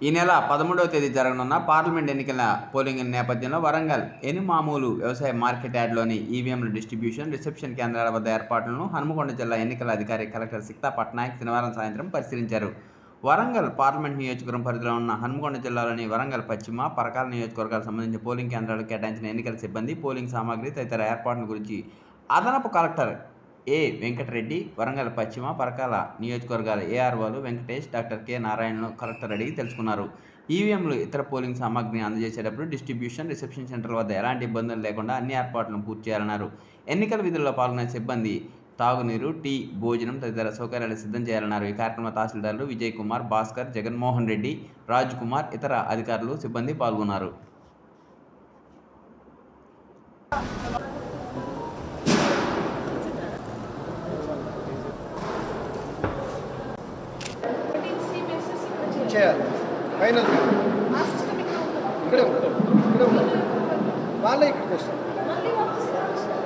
ఈ నెల పదమూడవ తేదీ జరగనున్న పార్లమెంట్ ఎన్నికల పోలింగ్ నేపథ్యంలో వరంగల్ ఎనుమామూలు వ్యవసాయ మార్కెట్ యార్డ్లోని ఈవీఎంల డిస్ట్రిబ్యూషన్ రిసెప్షన్ కేంద్రాల వద్ద ఏర్పాట్లను హనుమకొండ జిల్లా ఎన్నికల అధికారి కలెక్టర్ సిక్తా పట్నాయక్ శనివారం సాయంత్రం పరిశీలించారు. వరంగల్ పార్లమెంట్ నియోజకవర్గం పరిధిలో ఉన్న హనుమకొండ జిల్లాలోని వరంగల్ పశ్చిమ పరకాల నియోజకవర్గాలకు సంబంధించిన పోలింగ్ కేంద్రాలు కేటాయించిన ఎన్నికల సిబ్బంది పోలింగ్ సామాగ్రి తదితర ఏర్పాట్ల గురించి అదనపు కలెక్టర్ ఏ. వెంకటరెడ్డి వరంగల్ పశ్చిమ పరకాల నియోజకవర్గాల ఏఆర్ఓలు వెంకటేష్ డాక్టర్ కె నారాయణను కలెక్టర్ అడిగి తెలుసుకున్నారు. ఈవీఎంలు ఇతర పోలింగ్ సామాగ్రిని అందజేసేటప్పుడు డిస్ట్రిబ్యూషన్ రిసెప్షన్ సెంటర్ వద్ద ఎలాంటి ఇబ్బందులు లేకుండా అన్ని ఏర్పాట్లను పూర్తి చేయాలన్నారు. ఎన్నికల విధుల్లో పాల్గొనే సిబ్బంది తాగునీరు టీ భోజనం తదితర సౌకర్యాలు సిద్ధం చేయాలన్నారు. ఈ కార్యక్రమ తహసీల్దార్లు విజయ్ కుమార్ భాస్కర్ జగన్మోహన్ రెడ్డి రాజ్ కుమార్ ఇతర అధికారులు సిబ్బంది పాల్గొన్నారు. చేయాలి. ఫైనల్ ఇక్కడే ఉంటాం ఇక్కడే ఉంటాం వాళ్ళే ఇక్కడికి వస్తారు.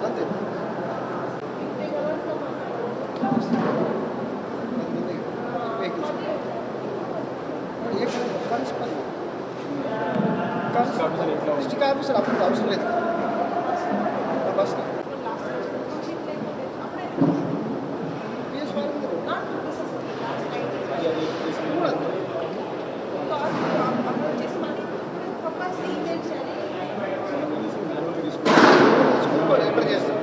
అంతే. డిస్ట్రిక్ట్ ఆఫీసర్ అప్పుడు అవసరం లేదు. బస్ పిఎస్ వాళ్ళు కూడా స్కూల్ కూడా ఎక్కడ చేస్తారు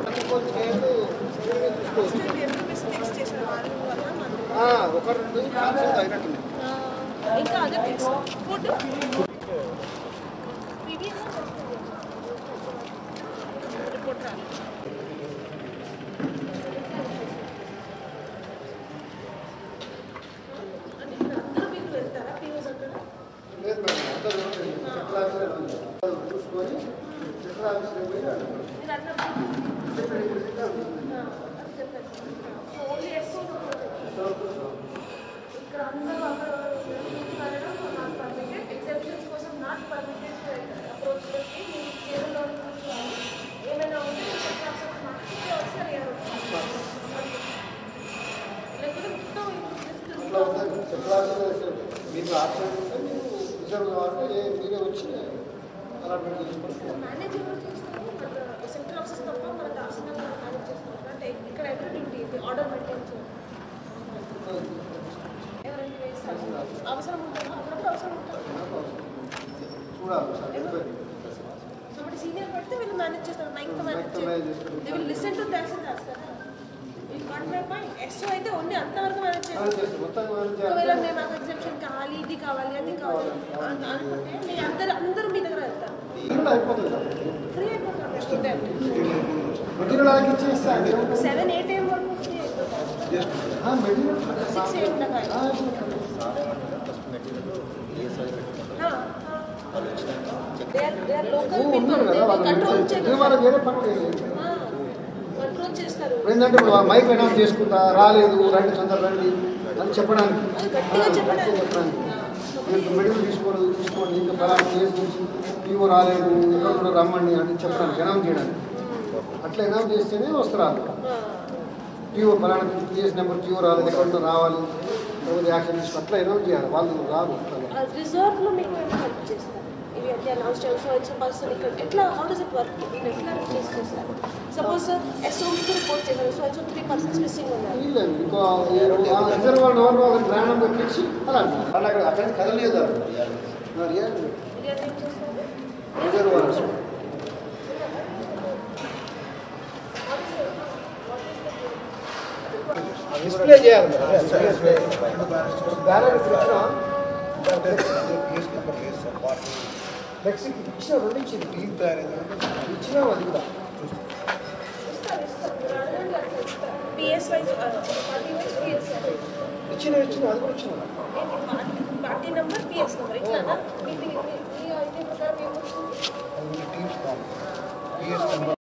ప్రతి కోర్టు చేయదు చూసుకోవచ్చు ఆ, ఒక రెండు కాన్సెప్ట్ అయినట్టుంది ఇంకా అదే తెలుసు ఫుడ్ రిపోర్ట్ రాలి అందరూ మీకు వెళ్తారా పీఓస్ అంటారా లేదు మేడం అందరూ సెంట్రల్ ఆఫీసర్ చూసుకొని సెంట్రల్ ఆఫీసర్ పోయి అడగండి. మీరు అన్నారు ఓన్లీ ఎస్ఓ అందరూ అక్కడ వెళ్ళడం నాట్ పర్మిటెడ్ ఎగ్జామ్షన్స్ కోసం నాట్ పర్మిటెడ్ అప్రోచ్ పెట్టి మీరు కేవలం ఏమైనా ఉంటే ఒకసారి లేకపోతే మొత్తం మీరు రిజర్వ్ కావాలంటే ఏ- మీరే వచ్చి అలాట్మెంట్ చేసుకోండి మేనేజ్ ఎవరు చేస్తారు? సెంటర్ ఆఫీసెస్ తప్ప మన తహసీల్దార్ మేనేజ్ చేస్తారు? అంటే ఇక్కడ ఎవరి డ్యూటీ ఆర్డర్ మెయింటైన్ చేయాలి ఎవరైనా వేస్తారు అవసరం ఉంటుందా అప్పుడప్పుడు అవసరం చూడాలి. సో మరి సీనియర్ పెడితే వీళ్ళు మేనేజ్ చేస్తారు నైన్త్ మేనేజ్ చేస్తారు. దే విల్ లిసన్ టు కదా ఈ వన్ బై పాయింట్ ఎస్ఓ అయితే ఓన్లీ అంతవరకు మేనేజ్ చేస్తారు ఒకవేళ మేము ఎగ్జామ్షన్ కావాలి ఇది కావాలి అది కావాలి అన్- అనుకుంటే మీ అందరు అందరూ మీ దగ్గర వెళ్తారు కదా ఫ్రీ అయిపోతారు? సెవెన్ ఎయిట్ ఏం వరకు సిక్స్ ఎయిట్ దాకా ఆ, అయిపోతుంది. They are they are local oh, people ఉన్నారు దే కదా వాళ్ళు కంట్రోల్ ఇది వాళ్ళకి వేరే పని లేదు. కంట్రోల్ చేస్తారు ఇప్పుడు ఏంటంటే ఇప్పుడు మైక్ అనౌన్స్ చేసుకుంటా రాలేదు రండి తొందర రండి అని చెప్పడానికి. చెప్పడానికి. మెడికల్ తీసుకోండి తీసుకోండి ఇంకా ఫలానా కేసు నుంచి పీఓ రాలేదు ఇక్కడ కూడా రమ్మండి అని చెప్పడానికి అనౌన్స్ చేయడానికి. అట్లా అనౌన్స్ చేస్తేనే వస్తారు పీఓ ఫలానా కేసు నెంబర్ పీఓ రాలేదు ఎక్కడ రావాలి లేకపోతే యాక్షన్ తీసుకో అట్లా అనౌన్స్ చేయాలి. వాళ్ళు రారు అట్లా. రిజర్వ్లో మీకు ఏమైనా హెల్ప్ చేస్తారు ఇవి అంటే అనౌన్స్ చేయాలి. సో ఇట్స్ పర్సన్ ఇక్కడ ఎట్లా హౌ డస్ ఇట్ వర్క్ ఎట్లా రిప్లేస్ సపోజ్ రిపోర్ట్ చేశారు. సో త్రీ పర్సన్స్ మిస్సింగ్ ఉన్నారు. కదలేదు? రిజర్వ్ డిస్ప్లే చేయాలి. బ్యానర్ ఫ్లెక్సీకి ఇచ్చిన రెండు ఇచ్చింది ఇచ్చిన అది కూడా పిఎస్ పిఎస్ ఇచ్చిన ఇచ్చిన అది కూడా ఇచ్చిన పార్టీ నెంబర్ పిఎస్ నెంబర్ ఇట్లానా మీ ఐటీ ప్రకారం ఏమొచ్చింది టీమ్స్